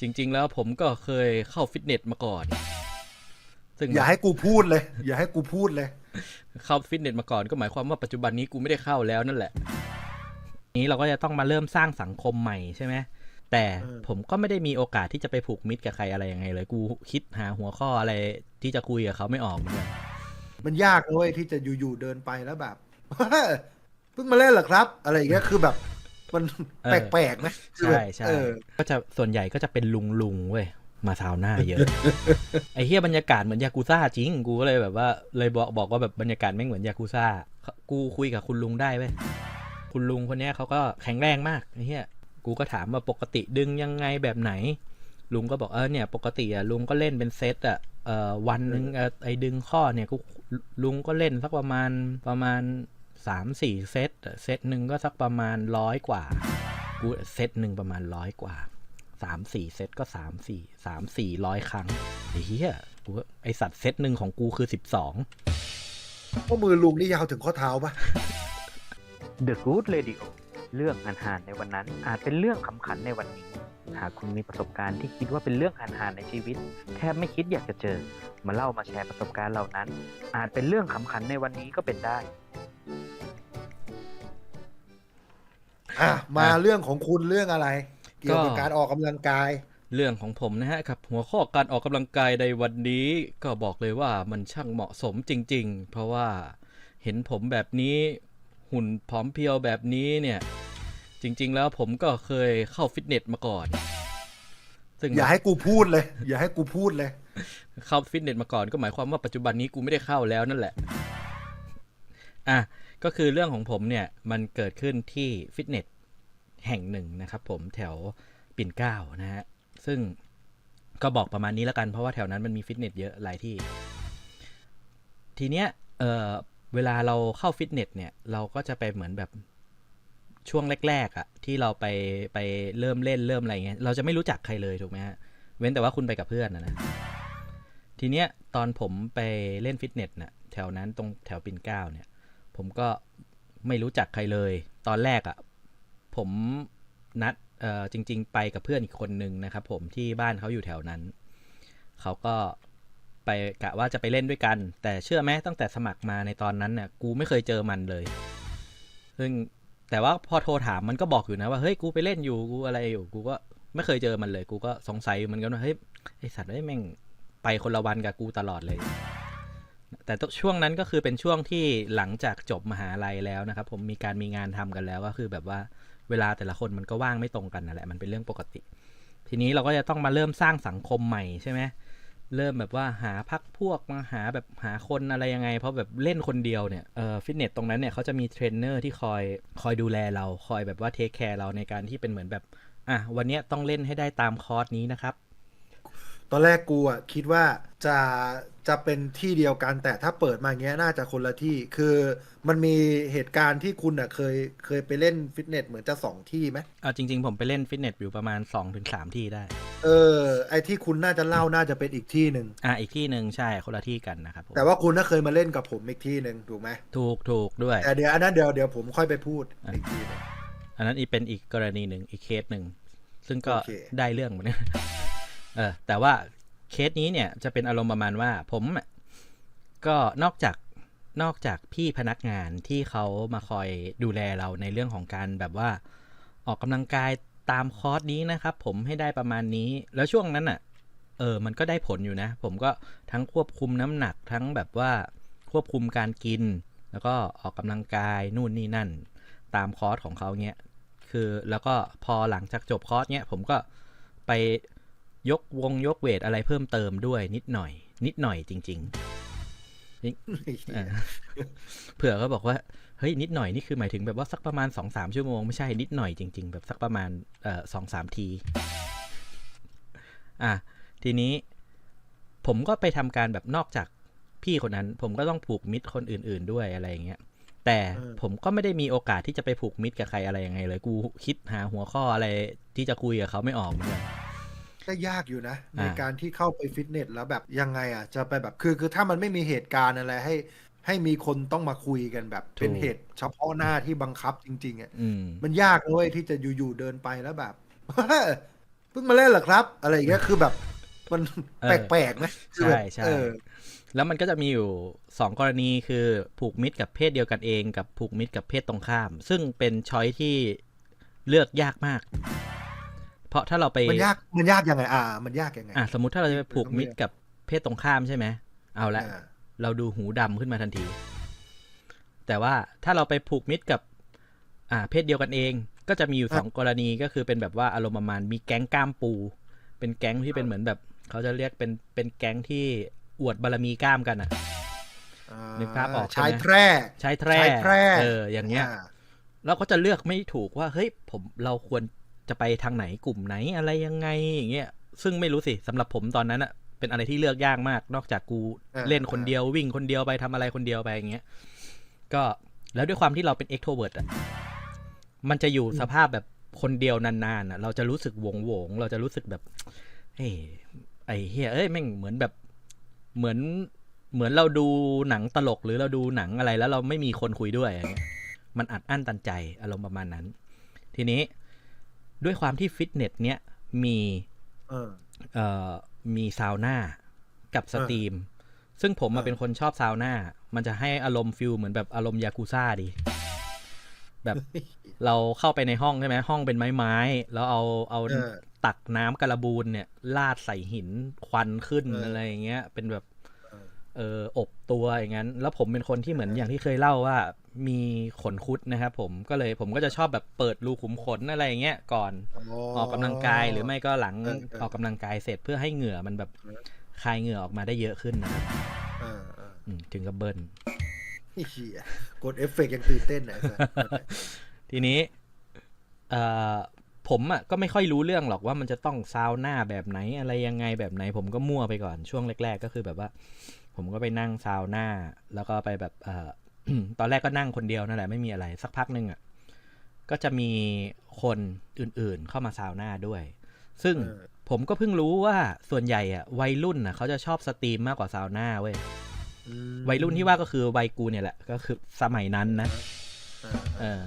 จริง ๆ แล้วผมก็เคยเข้าฟิตเนสมาก่อน ซึ่งอย่าให้กูพูดเลย อย่าให้กูพูดเลย เข้าฟิตเนสมาก่อนก็หมายความว่าปัจจุบันนี้กูไม่ได้เข้าแล้วนั่นแหละ นี้เราก็จะต้องมาเริ่มสร้างสังคมใหม่ใช่ไหมแต่เออผมก็ไม่ได้มีโอกาสที่จะไปผูกมิตรกับใครอะไรยังไง เลยกูคิดหาหัวข้ออะไรที่จะคุยกับเขาไม่ออกเหมือนกันมันยากเลยที่จะอยู่ๆเดินไปแล้วแบบเพิ่งมาเล่นเหรอครับ อะไรอย่างเงี้ยคือแบบ มันเออแปลกๆนะคือใช่แบบใช่เออก็จะส่วนใหญ่ก็จะเป็นลุงลุงๆเว้ยมาซาวน่าเยอะ ไอ้เฮียบรรยากาศเหมือนยากูซ่าจริง กูก็เลยแบบว่าเลยบอกบอกว่าแบบบรรยากาศไม่งเหมือนยากูซ่า กูคุยกับคุณลุงได้เว้ยคุณลุงคนเนี้ยเขาก็แข็งแรงมากไอ้เฮียกูก็ถามว่าปกติดึงยังไงแบบไหน ลุงก็บอกเออเนี่ยปกติอะลุงก็เล่นเป็นเซตอะเอ่อวันหนึ่งเอ่อไอ้ดึงข้อเนี่ยกูลุงก็เล่นสักประมาณประมาณ สามสี่เซตอะเซตหนึ่งก็สักประมาณร้อยกว่า กูเซตหนึ่งประมาณร้อยกว่าสามสี่เซตก็สามสี่สามสี่ร้อยครั้งไอ้เหี้ยกูก็ไอสัตว์เซตหนึ่งของกูคือสิบสองข้อมือลุงนี่ยาวถึงข้อเท้าปะ The Good Radio เรื่องอาหารในวันนั้น อาจเป็นเรื่องขำขันในวันนี้ หากคุณมีประสบการณ์ที่คิดว่าเป็นเรื่องอาหารในชีวิต แทบไม่คิดอยากจะเจอ มาเล่ามาแชร์ประสบการณ์เหล่านั้น อาจเป็นเรื่องขำขันในวันนี้ก็เป็นได้ อะมาเรื่องของคุณเรื่องอะไร เกี่ยวกับการออกกำลังกาย เรื่องของผมนะฮะครับ หัวข้อการออกกำลังกายในวันนี้ก็บอกเลยว่ามันช่างเหมาะสมจริง ๆ เพราะว่าเห็นผมแบบนี้หุ่นผอมเพรียวแบบนี้เนี่ย จริง ๆ แล้วผมก็เคยเข้าฟิตเนสมาก่อนซึ่งอย่าให้กูพูดเลย อย่าให้กูพูดเลย เข้าฟิตเนสมาก่อนก็หมายความว่าปัจจุบันนี้กูไม่ได้เข้าแล้วนั่นแหละ อะ ก็คือเรื่องของผมเนี่ยมันเกิดขึ้นที่ฟิตเนสแห่งหนึ่งนะครับผมแถวปิ่นเกล้านะฮะซึ่งก็บอกประมาณนี้แล้วกันเพราะว่าแถวนั้นมันมีฟิตเนสเยอะหลายที่ ทีเนี้ยเออเวลาเราเข้าฟิตเนสเนี่ยเราก็จะไปเหมือนแบบช่วงแรกๆอะ่ะที่เราไปไปเริ่มเล่นเริ่มอะไรเงี้ยเราจะไม่รู้จักใครเลยถูกไหมฮะเว้นแต่ว่าคุณไปกับเพื่อนนะนะทีเนี้ยตอนผมไปเล่นฟิตเนสน่ะแถวนั้นตรงแถวปิ่นเกล้าเนี่ย ผมก็ไม่รู้จักใครเลย ตอนแรกอะ่ะ ผมนัดเอ่อจริง ๆ ไปกับเพื่อนอีกคนนึงนะครับ ผมที่บ้านเขาอยู่แถวนั้น เขาก็ไปกะว่าจะไปเล่นด้วยกัน แต่เชื่อไหมตั้งแต่สมัครมาในตอนนั้นเนี่ยกูไม่เคยเจอมันเลย ซึ่งแต่ว่าพอโทรถามมันก็บอกอยู่นะว่าเฮ้ยกูไปเล่นอยู่กูอะไรอยู่กูก็ไม่เคยเจอมันเลย กูก็สงสัยมันกันว่าเฮ้ยไอสัตว์ไอ้แม่งไปคนละวันกับกูตลอดเลย แต่ช่วงนั้นก็คือเป็นช่วงที่หลังจากจบมหาลัยแล้วนะครับ ผมมีการมีงานทำกันแล้วก็คือแบบว่าเวลาแต่ละคนมันก็ว่างไม่ตรงกันนั่นแหละมันเป็นเรื่องปกติ ทีนี้เราก็จะต้องมาเริ่มสร้างสังคมใหม่ใช่ไหมเริ่มแบบว่าหาพักพวกมาหาแบบหาคนอะไรยังไง เพราะแบบเล่นคนเดียวเนี่ยเอ่อฟิตเนสตรงนั้นเนี่ยเขาจะมีเทรนเนอร์ที่คอยคอยดูแลเราคอยแบบว่าเทคแคร์เราในการที่เป็นเหมือนแบบอะวันนี้ต้องเล่นให้ได้ตามคอร์สนี้นะครับ ตอนแรกกูอะคิดว่าจะจะเป็นที่เดียวกันแต่ถ้าเปิดมาอย่างเงี้ยน่าจะคนละที่คือมันมีเหตุการณ์ที่คุณอะเคยเคยไปเล่นฟิตเนสเหมือนจะสองที่ไหมเอาจริง ๆ ผมไปเล่นฟิตเนสอยู่ประมาณ 2-3 ที่ได้ เออไอที่คุณน่าจะเล่าน่าจะเป็นอีกที่หนึ่งอะอีกที่หนึ่งใช่คนละที่กันนะครับผมแต่ว่าคุณน่าเคยมาเล่นกับผมอีกที่หนึ่งถูกไหมถูกถูกด้วยแต่เดี๋ยวอันนั้นเดี๋ยวเดี๋ยวผมค่อยไปพูดอะอีกทีหนึ่งอันนั้นอีกเป็นอีกกรณีหนึ่งอีกเคสหนึ่งซึ่งก็โอเค ได้เรื่องเหมือนกัน เออแต่ว่าเคสนี้เนี่ยจะเป็นอารมณ์ประมาณว่า ผมก็นอกจากนอกจากพี่พนักงานที่เขามาคอยดูแลเราในเรื่องของการแบบว่า ออกกำลังกายตามคอร์สนี้นะครับ ผมให้ได้ประมาณนี้ แล้วช่วงนั้นอะ เออ มันก็ได้ผลอยู่นะ ผมก็ทั้งควบคุมน้ำหนักทั้งแบบว่าควบคุมการกิน แล้วก็ออกกำลังกายนู่นนี่นั่น ตามคอร์สของเขาเนี้ยคือแล้วก็พอหลังจากจบคอร์สเนี้ยผมก็ไป ยกวงยกเวทอะไรเพิ่มเติมด้วยนิดหน่อย นิดหน่อยจริงๆเออเผื่อก็บอกว่าเฮ้ยนิดหน่อยนี่คือหมายถึงแบบว่าสักประมาณสองสามชั่วโมงไม่ใช่นิดหน่อยจริง ๆ แบบสักประมาณเอ่อสองสามที อะทีนี้ผมก็ไปทำการแบบนอกจากพี่คนนั้น ผมก็ต้องผูกมิตรคนอื่น ๆด้วยอะไรอย่างเงี้ยแต่เออผมก็ไม่ได้มีโอกาสที่จะไปผูกมิตรกับใครอะไรยังไงเลย กูคิดหาหัวข้ออะไรที่จะคุยกับเขาไม่ออกเหมือนกัน ก็ยากอยู่นะ ในอ่าการที่เข้าไปฟิตเนสแล้วแบบยังไงอะจะไปแบบคือคือถ้ามันไม่มีเหตุการณ์อะไรให้ ให้มีคนต้องมาคุยกันแบบ เป็นเหตุเฉพาะหน้าที่บังคับจริง ๆอะอืมมันยากเลยที่จะอยู่ๆเดินไปแล้วแบบเพิ่พิ่งมาเล่นเหรอครับ อะไรอย่างเงี้ยคือแบบมันเออแปลกๆนะคือแบบใช่ใช่เออแล้วมันก็จะมีอยู่สองกรณีคือผูกมิตรกับเพศเดียวกันเอง กับผูกมิตรกับเพศตรงข้าม ซึ่งเป็นช้อยที่เลือกยากมาก เพราะถ้าเราไปมันยากมันยากยังไงอ่า มันยากยังไงอะสมมุติถ้าเราจะไปผูกมิตรกับเพศตรงข้ามใช่ไหมเอาละอ่าเราดูหูดำขึ้นมาทันที แต่ว่าถ้าเราไปผูกมิตรกับ อ่า เพศเดียวกันเอง ก็จะมีอยู่สองกรณีก็คือเป็นแบบว่าอารมณ์ประมาณมีแก๊งกล้ามปู เป็นแก๊งที่เป็นเหมือนแบบ เขาจะเรียกเป็นเป็นแก๊งที่อวดบารมีกล้ามกันอะอ่านึกภาพออกใช่ไหมชายแพร่ใช้แทร่ใช้แทร่เอออย่างเงี้ยเราก็จะเลือกไม่ถูกว่าเฮ้ยผมเราควร จะไปทางไหนกลุ่มไหนอะไรยังไงอย่างเงี้ยซึ่งไม่รู้สิสำหรับผมตอนนั้นอะเป็นอะไรที่เลือกยากมาก นอกจากกูอ่าเล่นคนเดียววิ่งคนเดียวไปทำอะไรคนเดียวไปอย่างเงี้ยก็แล้วด้วยความที่เราเป็น extrovert อะมันจะอยู่สภาพแบบคนเดียวนานๆอะเราจะรู้สึกวงวงๆเราจะรู้สึกแบบเฮ้ยไอ้เฮียเอ้ยแม่งเหมือนแบบเหมือนเหมือนเราดูหนังตลกหรือเราดูหนังอะไรแล้วเราไม่มีคนคุยด้วยอย่างเงี้ยมันอัดอั้นตันใจอารมณ์ประมาณนั้น ทีนี้ ด้วยความที่ฟิตเนสเนี้ยมีเออเอ่อมีซาวน่ากับสตรีม ซึ่งผมมาเออเป็นคนชอบซาวน่ามันจะให้อารมณ์ฟิลเหมือนแบบอารมณ์ยากูซ่าดีแบบเราเข้าไปในห้องใช่ไหมห้องเป็นไม้ๆแล้วเอาเอาเออตักน้ำกระบูนเนี่ยลาดใส่หินควันขึ้นเออออะไรอย่างเงี้ย เป็นแบบ เออเอออบตัวอย่างนั้น แล้วผมเป็นคนที่เหมือนอย่างที่เคยเล่าว่ามีขนคุดนะครับผมก็เลยผมก็จะชอบแบบเปิดรูขุมขนอะไรอย่างเงี้ยก่อนออกกำลังกายหรือไม่ก็หลังเออเออออกกำลังกายเสร็จเพื่อให้เหงื่อมันแบบคลายเหงื่อออกมาได้เยอะขึ้นนะครับเออเอออืมถึงกับเบิ้ลไอ้เหี้ยกดเอฟเฟกต์ยังตื่นเต้นนะไอ้สัสทีนี้เอ่อ ผมอะก็ไม่ค่อยรู้เรื่องหรอกว่ามันจะต้องซาวน่าแบบไหนอะไรยังไงแบบไหน ผมก็มั่วไปก่อนช่วงแรก ๆ ก็คือแบบว่า ผมก็ไปนั่งซาวน่าแล้วก็ไปแบบเอ่อตอนแรกก็นั่งคนเดียวนั่นแหละไม่มีอะไรสักพักหนึ่งอะก็จะมีคนอื่นๆ เข้ามาซาวน่าด้วย ซึ่งเออผมก็เพิ่งรู้ว่าส่วนใหญ่อะวัยรุ่นอะเขาจะชอบสตรีมมากกว่าซาวน่าเว้ยอืมวัยรุ่นที่ว่าก็คือวัยกูเนี่ยแหละ ก็คือสมัยนั้นนะเออเออ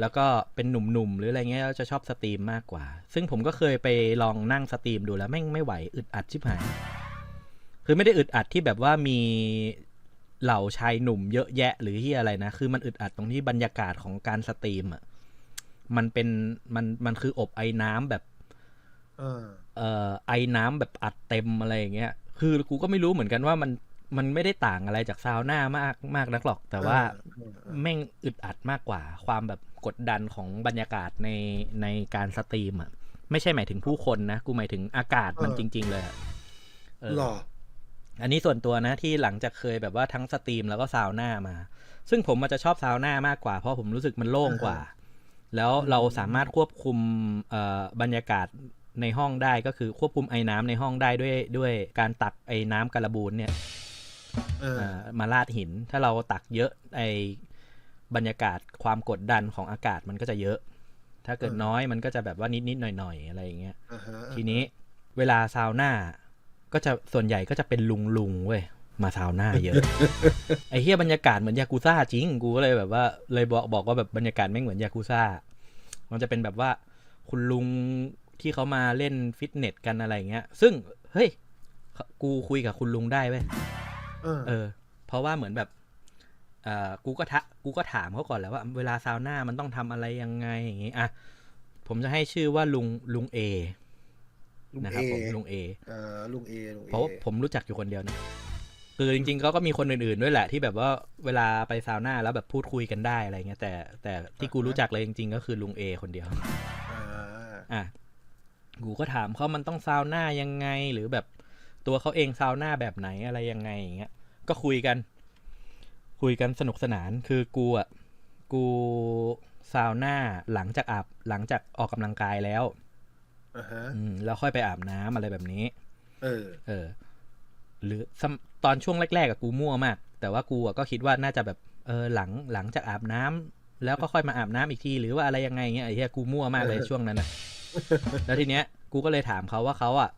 แล้วก็เป็นหนุ่มๆหรืออะไรเงี้ยจะชอบสตรีมมากกว่า ซึ่งผมก็เคยไปลองนั่งสตรีมดูแล้วแม่งไม่ไหวอึดอัดชิบหายคือไม่ได้อึดอัดที่แบบว่ามีเหล่าชายหนุ่มเยอะแยะหรือที่อะไรนะ คือมันอึดอัดตรงที่บรรยากาศของการสตรีมอะมันเป็นมันมันคืออบไอ้น้ำแบบเออเอ่อไอ้น้ำแบบอัดเต็มอะไรอย่างเงี้ย คือกูก็ไม่รู้เหมือนกันว่ามันมันไม่ได้ต่างอะไรจากซาวน่ามากมากนักหรอก แต่ว่าเออเออแม่งอึดอัดมากกว่า ความแบบ กดดันของบรรยากาศในในการสตรีมอะ ไม่ใช่หมายถึงผู้คนนะ กูหมายถึงอากาศมันจริง ๆ เลยอะเออหรออันนี้ส่วนตัวนะที่หลังจากเคยแบบว่าทั้งสตรีมแล้วก็ซาวน่ามา ซึ่งผมมันจะชอบซาวน่ามากกว่า เพราะผมรู้สึกมันโล่งกว่า แล้วเราสามารถควบคุมเอ่อบรรยากาศในห้องได้ก็คือควบคุมไอ้น้ำในห้องได้ด้วยด้วยการตักไอ้น้ำกระบูนเนี่ยเออเอ่อมาลาดหิน ถ้าเราตักเยอะไอ บรรยากาศความกดดันของอากาศมันก็จะเยอะ ถ้าเกิดน้อยมันก็จะแบบว่านิดๆหน่อยๆอะไรอย่างเงี้ยอ่าฮะทีนี้เวลาซาวน่าก็จะส่วนใหญ่ก็จะเป็นลุงลุงๆเว้ยมาซาวน่าเยอะ ไอ้เฮียบรรยากาศเหมือนยากูซ่าจริงกูก็เลยแบบว่าเลยบอกบอกว่าแบบบรรยากาศไม่งเหมือนยากูซ่ามันจะเป็นแบบว่าคุณลุงที่เขามาเล่นฟิตเนสกันอะไรอย่างเงี้ย ซึ่งเฮ้ย กูคุยกับคุณลุงได้เว้ยเออเออเพราะว่าเหมือนแบบเอ่อ กูก็ทะกูก็ถามเขาก่อนแล้วว่า เวลาซาวน่ามันต้องทำอะไรยังไงอย่างงี้อะผมจะให้ชื่อว่าลุงลุงเอลุงนะคเอรับผมลุงเอเออลุงเอลุงเอเพราะว่าผมรู้จักอยู่คนเดียวนะคือจริงๆเขาก็มีคนอื่นๆด้วยแหละ ที่แบบว่าเวลาไปซาวน่าแล้วแบบพูดคุยกันได้อะไรเงี้ยแต่แต่ที่กูรู้จักเลยจริง ๆ ก็คือลุงเอคนเดียวอ่าอะกูก็ถามเขามันต้องซาวน่ายังไงหรือแบบตัวเขาเองซาวน่าแบบไหนอะไรยังไงอย่างเงี้ยก็คุยกัน คุยกันสนุกสนาน คือกูอะกูซาวน่าหลังจากอาบหลังจากออกกำลังกายแล้วอ่าฮะอืมแล้วค่อยไปอาบน้ำอะไรแบบนี้ เออ เออ หรือสำตอนช่วงแรกๆกับกูมั่วมาก แต่ว่ากูอะก็คิดว่าน่าจะแบบเออหลังหลังจากอาบน้ำแล้วก็ค่อยมาอาบน้ำอีกที หรือว่าอะไรยังไงเงี้ยไอ้เหี้ยกูมั่วมากเลยช่วงนั้นอะแล้วทีเนี้ยกูก็เลยถามเขาว่าเขาอะ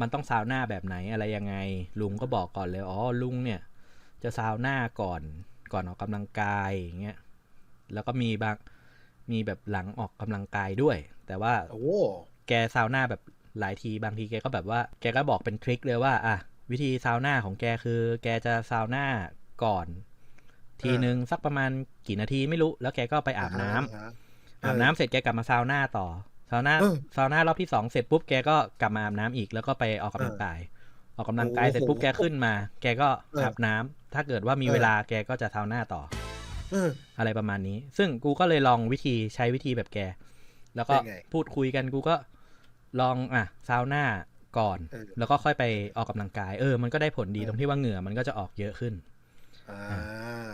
มันต้องซาวน่าแบบไหนอะไรยังไง ลุงก็บอกก่อนเลยอ๋อลุงเนี่ย จะซาวน่าก่อนก่อนออกกำลังกายอย่างเงี้ยแล้วก็มีบางมีแบบหลังออกกำลังกายด้วย แต่ว่าโอ้แกซาวน่าแบบหลายทีบางทีแกก็แบบว่า แกก็บอกเป็นทริคเลยว่าอะวิธีซาวน่าของแกคือ แกจะซาวน่าก่อน ทีนึงสักประมาณกี่นาทีไม่รู้ แล้วแกก็ไปอาบน้ำอ่าฮะอาบน้ำเสร็จแกกลับมาซาวน่าต่อซาวน่าเออซาวน่ารอบที่สองเสร็จปุ๊บแกก็กลับมาอาบน้ำอีกแล้วก็ไปออกกำลังกาย ออกกำลังกายโอ้โหเสร็จปุ๊บแกขึ้นมา แกก็เออออาบน้ำถ้าเกิดว่ามีเออเวลาแกก็จะซาวน่าต่อเอออะไรประมาณนี้ ซึ่งกูก็เลยลองวิธีใช้วิธีแบบแก แล้วก็เป็นไงพูดคุยกันกูก็ลองอะซาวน่าก่อนเออแล้วก็ค่อยไปออกกำลังกาย เออ มันก็ได้ผลดีเออตรงที่ว่าเหงื่อมันก็จะออกเยอะขึ้นอ่า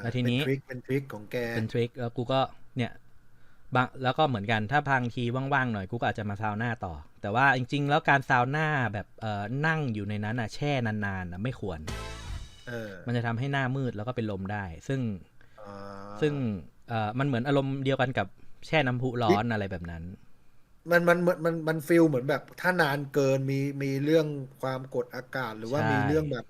แล้วทีนี้เป็นทริคเป็นทริคของแกเป็นทริคแล้วกูก็เนี่ยบาง แล้วก็เหมือนกันถ้าบางทีว่างๆหน่อยกูก็อาจจะมาซาวน่าต่อ แต่ว่าจริง ๆ แล้วการซาวน่าแบบเอ่อนั่งอยู่ในนั้นอะแช่นานๆอะไม่ควรเออมันจะทำให้หน้ามืดแล้วก็เป็นลมได้ ซึ่งอ่าซึ่งเอ่อมันเหมือนอารมณ์เดียวกันกับแช่น้ำพุร้อนอะไรแบบนั้น มันมันมันมันมันฟิลเหมือนแบบถ้านานเกินมีมีเรื่องความกดอากาศหรือว่าใช่มีเรื่องแบบ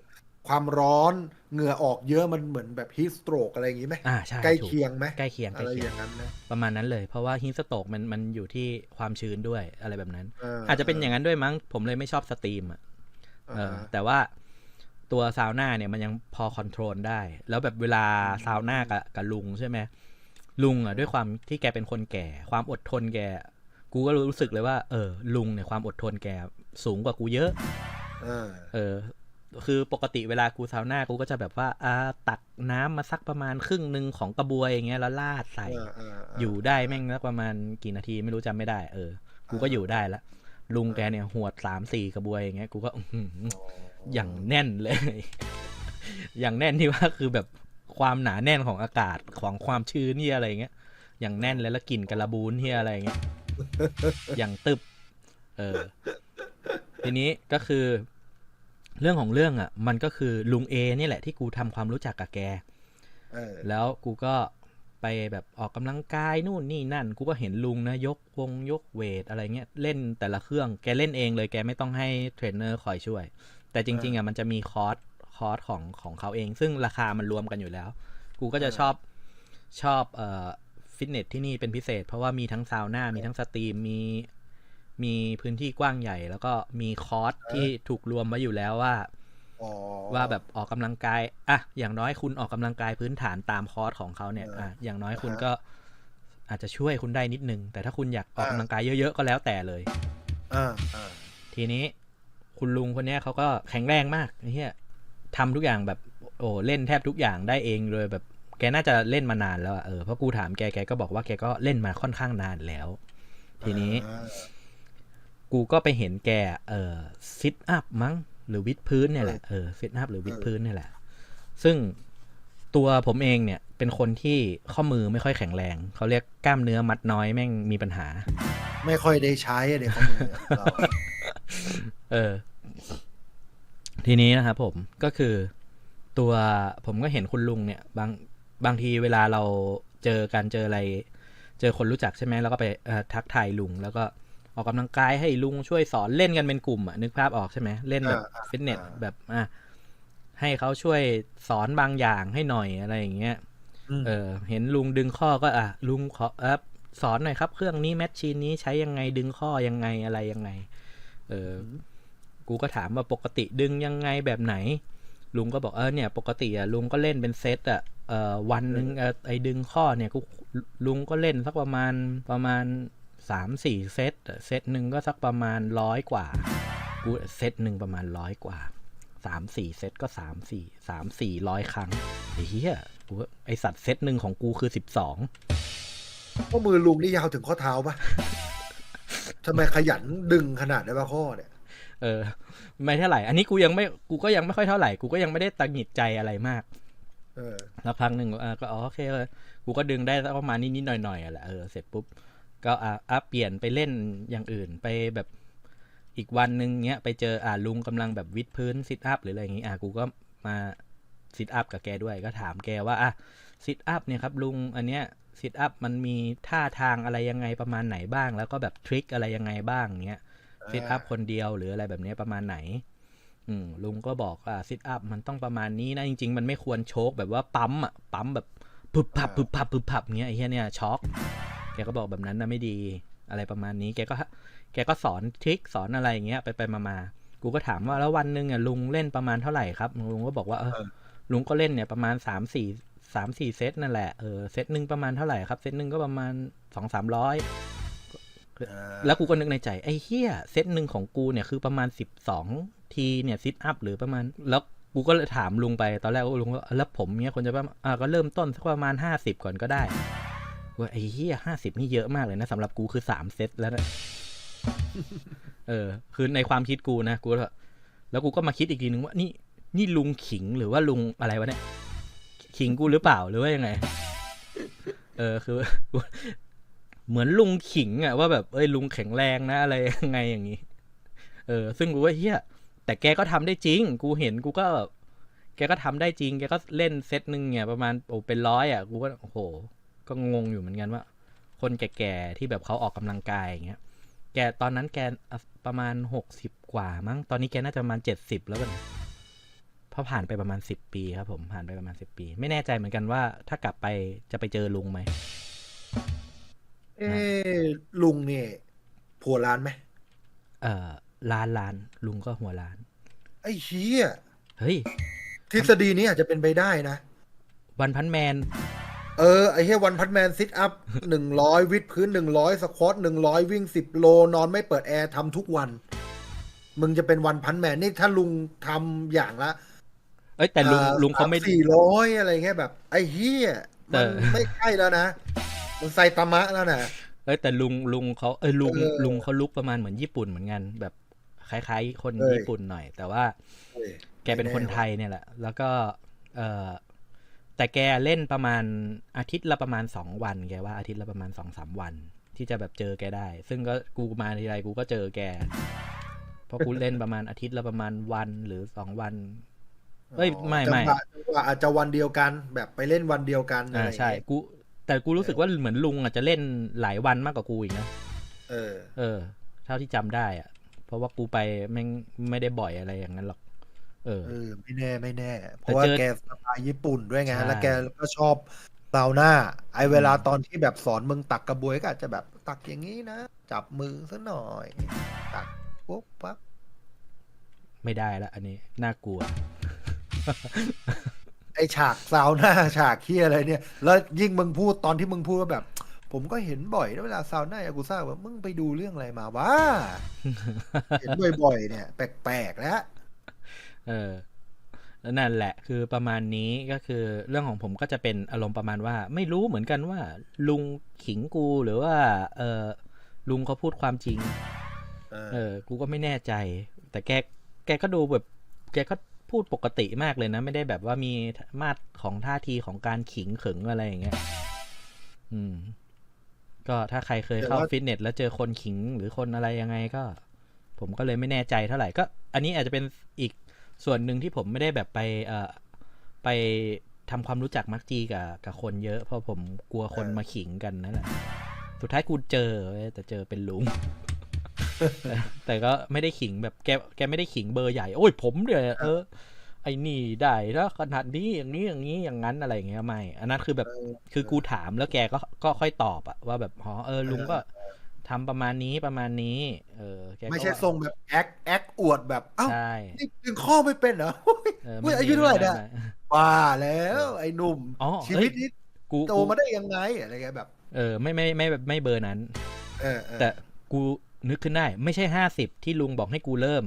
ความร้อนเหงื่อออกเยอะมันเหมือนแบบฮีสโตรกอะไรอย่างงี้ไหมอ่าใช่ใกล้ถูเคียงไหมใกล้เคียงใกอะล้ไรเคีอยงย่างนั้นนะประมาณนั้นเลย เพราะว่าฮินสโตกมันมันอยู่ที่ความชื้นด้วยอะไรแบบนั้นเอาจจะเป็นอย่างนั้นด้วยมั้ง ผมเลยไม่ชอบสตรีมอะเออแต่ว่าตัวซาวน่าเนี่ยมันยังพอคอนโทรลได้ แล้วแบบเวลาซาวน่ากับกับลุงใช่ไหมลุงอะด้วยความที่แกเป็นคนแก่ ความอดทนแก กูก็รู้สึกเลยว่า เออ ลุงเนี่ยความอดทนแกสูงกว่ากูเยอะเออเออ คือปกติเวลากูซาวน่ากูก็จะแบบว่าอ่าตักน้ำมาสักประมาณครึ่งหนึ่งของกระบวยอย่างเงี้ยแล้วลาดใส่เออเออเอยู่ได้แม่งสักประมาณกี่นาทีไม่รู้จำไม่ได้ เออ กูก็อยู่ได้ละลุงแกเนี่ยหวดสามสี่กระบวยอย่างเงี้ยกูก็อื้อหืออย่างแน่นเลย อย่างแน่นที่ว่าคือแบบความหนาแน่นของอากาศของความชื้นที่อะไรเงี้ยอย่างแน่นเลยแล้วกลิ่นกระบูนที่อะไรเงี้ยอย่างตึบ เออ ทีนี้ก็คือ เรื่องของเรื่องอะ มันก็คือลุงเอนี่แหละที่กูทำความรู้จักกับแกเออแล้วกูก็ไปแบบออกกำลังกายนู่นนี่นั่น กูก็เห็นลุงนะยกวงยกเวทอะไรเงี้ยเล่นแต่ละเครื่องแกเล่นเองเลยแกไม่ต้องให้เทรนเนอร์คอยช่วย แต่จริง ๆอะมันจะมีคอร์สคอร์สของของเขาเอง ซึ่งราคามันรวมกันอยู่แล้ว กูก็จะชอบชอบเอ่อฟิตเนสที่นี่เป็นพิเศษ เพราะว่ามีทั้งซาวน่ามีทั้งสตรีมมี มีพื้นที่กว้างใหญ่ แล้วก็มีคอร์สที่ถูกรวมไว้อยู่แล้วว่าอ๋อว่าแบบออกกำลังกายอะอย่างน้อยคุณออกกำลังกายพื้นฐานตามคอร์สของเขาเนี่ยเอออ่อะอย่างน้อยคุณอ่าฮะก็อาจจะช่วยคุณได้นิดนึง แต่ถ้าคุณอยากออกอ่ากกำลังกายเยอะๆก็แล้วแต่เลยอ่าอ่าทีนี้คุณลุงคนเนี้ยเขาก็แข็งแรงมากไอ้เหี้ยทำทุกอย่างแบบโอ้เล่นแทบทุกอย่างได้เองเลยแบบแกน่าจะเล่นมานานแล้วอะเออเพราะกูถามแกแกก็บอกว่าแกก็เล่นมาค่อนข้างนานแล้ว ทีนี้อ่า กูก็ไปเห็นแกเออซิทอัพมั้ง หรือวิดพื้นเนี่ยแหละเออซิทอัพหรือวิดเออพื้นเนี่ยแหละ ซึ่งตัวผมเองเนี่ยเป็นคนที่ข้อมือไม่ค่อยแข็งแรง เขาเรียกกล้ามเนื้อมัดน้อยแม่งมีปัญหา ไม่ค่อยได้ใช้อะเด็กข้อมือเราเออ ทีนี้นะครับผมก็คือตัวผมก็เห็นคุณลุงเนี่ย บางบางทีเวลาเราเจอการเจออะไร เจอคนรู้จักใช่ไหมแล้วก็ไปเอ่อทักทายลุงแล้วก็ ออกกำลังกายให้ลุงช่วยสอนเล่นกันเป็นกลุ่มอะนึกภาพออกใช่ไหมเล่นแบบอ่าอ่าฟิตเนสอ่าแบบอะให้เขาช่วยสอนบางอย่างให้หน่อยอะไรอย่างเงี้ยมเออ เห็นลุงดึงข้อก็อะลุงขอเออสอนหน่อยครับ เครื่องนี้แมชชีนนี้ใช้ยังไงดึงข้อยังไงอะไรยังไง เออ กูก็ถามว่าปกติดึงยังไงแบบไหน ลุงก็บอกเออเนี่ย ปกติอะลุงก็เล่นเป็นเซตอะเออวันหนึ่งเออไอ้ดึงข้อเนี่ยกูลุงก็เล่นสักประมาณประมาณ สามสี่เซตอะเซตหนึ่งก็สักประมาณร้อยกว่ากูเซตหนึ่งประมาณร้อยกว่าสามสี่เซตก็สามสี่สามสี่ร้อยครั้งไอ้เหี้ยกูว่าไอสัตว์เซตหนึ่งของกูคือสิบสองข้อมือลุงนี่ยาวถึงข้อเท้าปะทำไมขยันดึงขนาดได้ปะข้อเนี่ยเออ ไม่เท่าไหร่ อันนี้กูยังไม่กูก็ยังไม่ค่อยเท่าไหร่ กูก็ยังไม่ได้ตังหงิดใจอะไรมากเออแล้วพักหนึ่งอะก็อ๋อโอเคเลยกูก็ดึงได้สักประมาณนิดๆหน่อยๆอะแหละเออเสร็จปุ๊บ ก็อะเปลี่ยนไปเล่นอย่างอื่นไปแบบอีกวันหนึ่งเนี้ยไปเจออ่าลุงกำลังแบบวิดพื้นซิทอัพหรืออะไรอย่างงี้อะกูก็มาซิทอัพกับแกด้วยก็ถามแกว่าอะซิทอัพเนี่ยครับลุงอันเนี้ยซิทอัพมันมีท่าทางอะไรยังไงประมาณไหนบ้าง แล้วก็แบบทริคอะไรยังไงบ้างเนี้ยซิทอัพคนเดียวหรืออะไรแบบเนี้ยประมาณไหน อืมลุงก็บอกว่าซิทอัพมันต้องประมาณนี้นะจริง ๆ มันไม่ควรโชกแบบว่าปั๊มอะปั๊มแบบพึบพับพึบพับพึบพับเงี้ยไอ้เหี้ยเนี่ยช็อก แกก็บอกแบบนั้นนะไม่ดีอะไรประมาณนี้ แกก็ แกก็สอนทริคสอนอะไรอย่างเงี้ยไปไปมามากูก็ถามว่าแล้ววันหนึ่งอะลุงเล่นประมาณเท่าไหร่ครับลุงก็บอกว่าเออเออลุงก็เล่นเนี่ยประมาณสามสี่สามสี่เซตนั่นแหละเออเซตหนึ่งประมาณเท่าไหร่ครับเซตหนึ่งก็ประมาณสองสามร้อยอ่าแล้วกูก็นึกในใจไอ้เฮียเซตหนึ่งของกูเนี่ยคือประมาณสิบสองทีเนี่ยซิทอัพหรือประมาณ แล้วกูก็เลยถามลุงไปตอนแรกลุงก็แล้วผมเนี่ยคนจะประมาณอ่าก็เริ่มต้นสักประมาณห้าสิบก่อนก็ได้ ว่าไอ้เฮียห้าสิบนี่เยอะมากเลยนะสำหรับกูคือสามเซตแล้วนะเออ คือในความคิดกูนะกูแล้วกูก็มาคิดอีกทีนึงว่านี่นี่ลุงขิงหรือว่าลุงอะไรวะเนี่ย ขิงกูหรือเปล่าหรือว่ายังไง เออคือ เหมือนลุงขิงอะว่าแบบเอ้ยลุงแข็งแรงนะอะไรยังไงอย่างนี้ เออ ซึ่งกูว่าเฮียแต่แกก็ทำได้จริง กูเห็นกูก็แบบแกก็ทำได้จริง แกก็เล่นเซตหนึ่งเนี่ยประมาณโอ้เป็นร้อยอะ กูก็โอ้โห ก็งงอยู่เหมือนกันว่า คนแก่ๆที่แบบเขาออกกำลังกายอย่างเงี้ย แกตอนนั้นแกอะประมาณหกสิบกว่ามั้ง ตอนนี้แกน่าจะประมาณเจ็ดสิบแล้วกันเพราะผ่านไปประมาณสิบปีครับผม ผ่านไปประมาณสิบปี ไม่แน่ใจเหมือนกันว่า ถ้ากลับไปจะไปเจอลุงไหม เอ้ลุงเนี่ยผัวร้านไหม เอ่อล้านล้าน ลุงก็หัวล้าน ไอ้เชี่ยเฮ้ย ทฤษฎีนี้อาจจะเป็นไปได้นะ วันพันแมน เออ ไอ้เฮียวันพัทแมนซิทอัพหนึ่งร้อยวิดพื้นหนึ่งร้อยสควอตหนึ่งร้อยวิ่งสิบโล นอนไม่เปิดแอร์ทำทุกวัน มึงจะเป็นวันพันแมน นี่ถ้าลุงทำอย่างละ เอ้ยแต่ลุงอ่อลุงเขาไม่สสี่ร้อยอะไรเงี้ยแบบ ไอ้เฮียแต่มันไม่ใช่แล้วนะมันไซตามะแล้วนะเอ้ยแต่ลุงลุงเขาเอ้ยลุงเออลุงเขาลุกประมาณเหมือนญี่ปุ่นเหมือนกันแบบคล้ายๆ คนเอ้ยญี่ปุ่นหน่อย แต่ว่าเว้ยแกเป็นคนไทยเนี่ยแหละ แล้วก็ เออ แต่แกเล่นประมาณอาทิตย์ละประมาณสองวัน แกว่าอาทิตย์ละประมาณสองสามวัน ที่จะแบบเจอแกได้ ซึ่งก็กูมาทีไรกูก็เจอแก เพราะกูเล่นประมาณอาทิตย์ละประมาณวันหรือสองวันเอ้ยไม่ไม่จังหวะจังหวะอาจจะวันเดียวกัน แบบไปเล่นวันเดียวกันอะไรอ่าอย่างใช่เงี้ยกู แต่กูรู้สึกว่าเหมือนลุงอาจจะเล่นหลายวันมากกว่ากูอีกนะเออ เออ เท่าที่จำได้อะเพราะว่ากูไปแม่งไม่ได้บ่อยอะไรอย่างนั้นหรอก เออเออไม่แน่ไม่แน่ เพราะว่าเจอแกสไตล์ญี่ปุ่นด้วยไงใช่แล้วแกก็ชอบซาวน่าไอเวลาตอนที่แบบสอนมึงตักกระบวยก็อาจจะแบบตักอย่างนี้นะ จับมือซะหน่อย ตักปุ๊บปั๊บไม่ได้ละอันนี้ น่ากลัว ไอฉากซาวน่าฉากเคียอะไรเนี่ย แล้วยิ่งมึงพูดตอนที่มึงพูดว่าแบบ ผมก็เห็นบ่อยนะเวลาซาวน่ายากุซ่าว่ามึงไปดูเรื่องอะไรมาวะเห็นบ่อยๆเนี่ย แปลกๆแล้ว เออแล้วนั่นแหละคือประมาณนี้ก็คือเรื่องของผมก็จะเป็นอารมณ์ประมาณว่า ไม่รู้เหมือนกันว่า ลุงขิงกูหรือว่า เออลุงเขาพูดความจริง เออเออกูก็ไม่แน่ใจ แต่แกแกก็ดูแบบ แกก็พูดปกติมากเลยนะ ไม่ได้แบบว่ามีมาตรของท่าทีของการขิงเขิงอะไรอย่างเงี้ยอืม ก็ถ้าใครเคยเข้าแต่ว่าฟิตเนสแล้วเจอคนขิงหรือคนอะไรยังไงก็ ผมก็เลยไม่แน่ใจเท่าไหร่ก็ อันนี้อาจจะเป็นอีก ส่วนหนึ่งที่ผมไม่ได้แบบไปเอ่อไปทำความรู้จักมักจีกับกับคนเยอะ เพราะผมกลัวคนมาขิงกันนั่นแหละสุดท้ายกูเจอเว้ยแต่เจอเป็นลุงแต่แต่ก็ไม่ได้ขิงแบบแกแกไม่ได้ขิงเบอร์ใหญ่ โอ้ยผมเนี่ยเออ ไอ้นี่ได้แล้วขนาดนี้อย่างนี้อย่างนี้อย่างนั้นอะไรอย่างเงี้ยไม่ อันนั้นคือแบบเออคือกูถามแล้วแกก็ก็ค่อยตอบอะว่าแบบอ๋อเออลุงก็ ทำประมาณนี้ประมาณนี้ เออแกก็ไม่ใช่ทรงแบบแอคแอคอวดแบบเอ้าใช่นี่ดึงข้อไม่เป็นเหรอเออเฮ้ยไม่อายุเท่าไหร่เนี่ยม่ม่ว่าแล้วไอ้หนุ่ม อ๋อชีเฮ้วิยตนี้กูโตกูมาได้ยังไงอะไรเงี้ยแบบ เออไม่ไม่ไม่แบบไม่เบอร์นั้นเออเออแต่กูนึกขึ้นได้ ไม่ใช่ห้าสิบที่ลุงบอกให้กูเริ่ม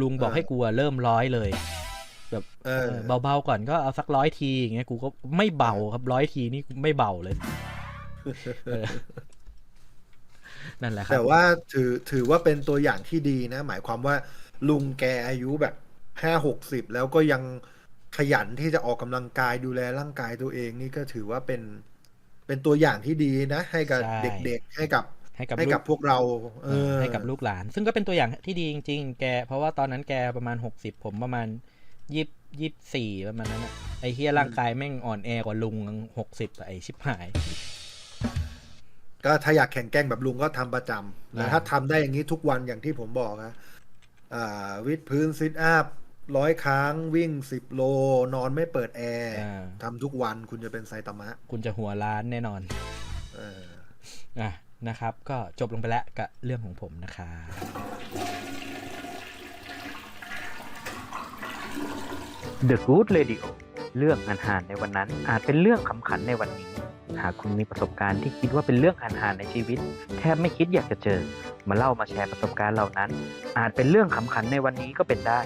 ลุงบอกเออให้กูอะเริ่มร้อยเลย แบบเออเออเบาๆก่อนก็เอาสักร้อยทีอย่างเงี้ยกูก็ไม่เบาครับร้อยทีนี่กูไม่เบาเลยเออ นั่นแหละครัแต่บว่าถือถือว่าเป็นตัวอย่างที่ดีนะ หมายความว่าลุงแกอายุแบบห้าหกสิบแล้วก็ยังขยันที่จะออกกำลังกายดูแลร่างกายตัวเองนี่ก็ถือว่าเป็นเป็นตัวอย่างที่ดีนะ ให้กับใช่เด็กๆให้กับให้กับให้ลูกับกพวกเราเออให้กับลูกหลาน ซึ่งก็เป็นตัวอย่างที่ดีจริง ๆ แก เพราะว่าตอนนั้นแกประมาณหกสิบผมประมาณยี่ยี่สี่ประมาณนั้นอะไอ้เฮียร่างกายแม่งอ่อนแอกว่าลุงหกสิบไอ้ชิบหาย ก็ถ้าอยากแข่งแกล้งแบบลุงก็ทำประจำแต่อ่าถ้าทำได้อย่างนี้ทุกวันอย่างที่ผมบอกนะอ่าวิดพื้นซิทอัพร้อยครั้งวิ่งสิบโล นอนไม่เปิดแอร์อ่าทำทุกวันคุณจะเป็นไซตามะ คุณจะหัวล้านแน่นอนเอออะนะครับ ก็จบลงไปแล้วกับเรื่องของผมนะครับ The Good Radio เรื่องอาหานในวันนั้น อาจเป็นเรื่องขำขันในวันนี้ หากคุณมีประสบการณ์ที่คิดว่าเป็นเรื่องอาหานในชีวิต แทบไม่คิดอยากจะเจอ มาเล่ามาแชร์ประสบการณ์เหล่านั้น อาจเป็นเรื่องขำขันในวันนี้ก็เป็นได้